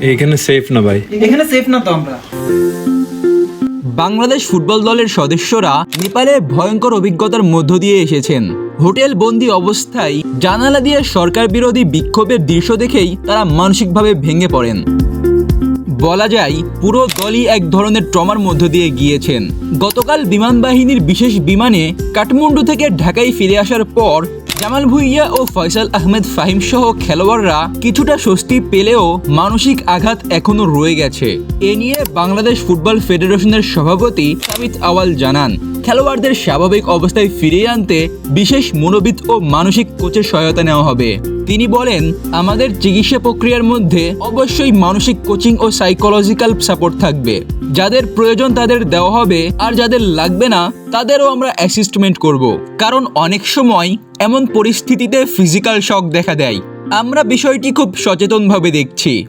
এখানে সেফ না ভাই? এখানে সেফ না তো আমরা। বাংলাদেশ ফুটবল দলের সদস্যরা নেপালে ভয়ঙ্কর অভিজ্ঞতার মধ্য দিয়ে এসেছেন। হোটেল বন্দি অবস্থায় জানালা দিয়ে সরকার বিরোধী বিক্ষোভের দৃশ্য দেখেই তারা মানসিকভাবে ভেঙে পড়েন। বলা যায়, পুরো দলই এক ধরনের ট্রমার মধ্য দিয়ে গিয়েছেন। গতকাল বিমান বাহিনীর বিশেষ বিমানে কাঠমান্ডু থেকে ঢাকায় ফিরে আসার পর জামাল ভুইয়া ও ফয়সাল আহমেদ ফাহিম সহ খেলোয়াড়রা কিছুটা স্বস্তি পেলেও মানসিক আঘাত এখনও রয়ে গেছে। এ নিয়ে বাংলাদেশ ফুটবল ফেডারেশনের সভাপতি সামিত আওয়াল জানান খেলোয়াড়দের স্বাভাবিক অবস্থায় ফিরিয়ে আনতে বিশেষ মনোবিদ ও মানসিক কোচের সহায়তা নেওয়া হবে। তিনি বলেন, আমাদের চিকিৎসা প্রক্রিয়ার মধ্যে অবশ্যই মানসিক কোচিং ও সাইকোলজিক্যাল সাপোর্ট থাকবে। যাদের প্রয়োজন তাদের দেওয়া হবে, আর যাদের লাগবে না, তাদেরও আমরা অ্যাসিস্টমেন্ট করব। কারণ অনেক সময় এমন পরিস্থিতিতে ফিজিক্যাল শক দেখা দেয়। আমরা বিষয়টি খুব সচেতনভাবে দেখছি।